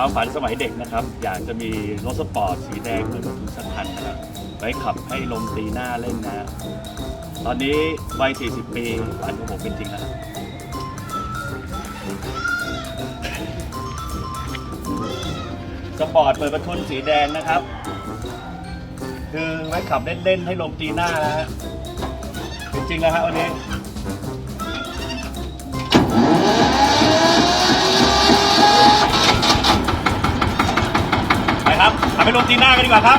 ความฝันสมัยเด็กนะครับ อยากจะมีรถสปอร์ตสีแดงเหมือนรถสักคันนะครับไว้ขับให้ลมตีหน้าเล่นนะ ตอนนี้วัย 40 ปีฝันของผมเป็นจริงแล้วสปอร์ตเปิดประทุนสีแดงนะครับ คือไว้ขับเล่น ๆ ให้ลมตีหน้านะฮะจริงๆแล้วฮะวันนี้ ไปครับขับไปลงตีหน้ากันดีกว่าครับ